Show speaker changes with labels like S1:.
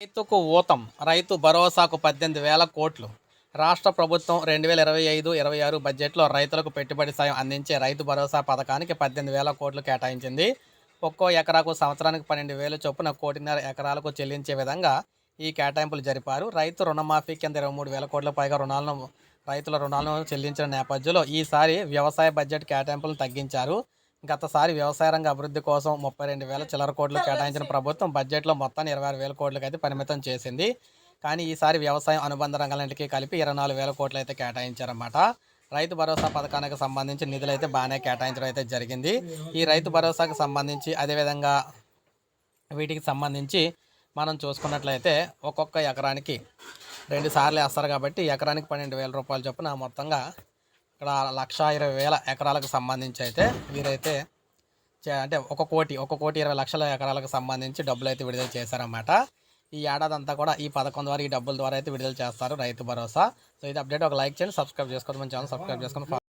S1: రైతుకు ఊతం రైతు భరోసాకు పద్దెనిమిది వేల కోట్లు. రాష్ట్ర ప్రభుత్వం రెండు వేల ఇరవై ఐదు ఇరవై ఆరు బడ్జెట్లో రైతులకు పెట్టుబడి సాయం అందించే రైతు భరోసా పథకానికి పద్దెనిమిది వేల కోట్లు కేటాయించింది. ఒక్కో ఎకరాకు సంవత్సరానికి పన్నెండు వేలు చొప్పున కోటిన్నర ఎకరాలకు చెల్లించే విధంగా ఈ కేటాయింపులు జరిపారు. రైతు రుణమాఫీ కింద ఇరవై మూడు వేల కోట్ల పైగా రుణాలను రైతుల రుణాలను చెల్లించిన నేపథ్యంలో ఈసారి వ్యవసాయ బడ్జెట్ కేటాయింపులను తగ్గించారు. గతసారి వ్యవసాయ రంగ అభివృద్ధి కోసం ముప్పై రెండు వేల చిల్లర కోట్లు కేటాయించిన ప్రభుత్వం బడ్జెట్లో మొత్తాన్ని ఇరవై ఆరు వేల కోట్లకి అయితే పరిమితం చేసింది. కానీ ఈసారి వ్యవసాయం అనుబంధ రంగాలన్నింటికీ కలిపి ఇరవై నాలుగు వేల కోట్లు అయితే కేటాయించారన్నమాట. రైతు భరోసా పథకానికి సంబంధించి నిధులు అయితే బాగానే కేటాయించడం అయితే జరిగింది. ఈ రైతు భరోసాకు సంబంధించి అదేవిధంగా వీటికి సంబంధించి మనం చూసుకున్నట్లయితే ఒక్కొక్క ఎకరానికి రెండు సార్లు వేస్తారు కాబట్టి ఎకరానికి పన్నెండు వేల రూపాయలు చొప్పున మొత్తంగా ఇక్కడ లక్ష ఇరవై వేల ఎకరాలకు సంబంధించి అయితే వీరైతే చే- అంటే ఒక కోటి ఒక కోటి ఇరవై లక్షల ఎకరాలకు సంబంధించి డబ్బులు అయితే విడుదల చేశారన్నమాట. ఈ ఏడాది అంతా కూడా ఈ పథకం ద్వారా ఈ డబ్బుల ద్వారా అయితే విడుదల చేస్తారు రైతు భరోసా. సో ఇది అప్డేట్. ఒక లైక్ చేయండి సబ్స్క్రైబ్ చేసుకోవడం మన ఛానల్ సబ్స్క్రైబ్ చేసుకొని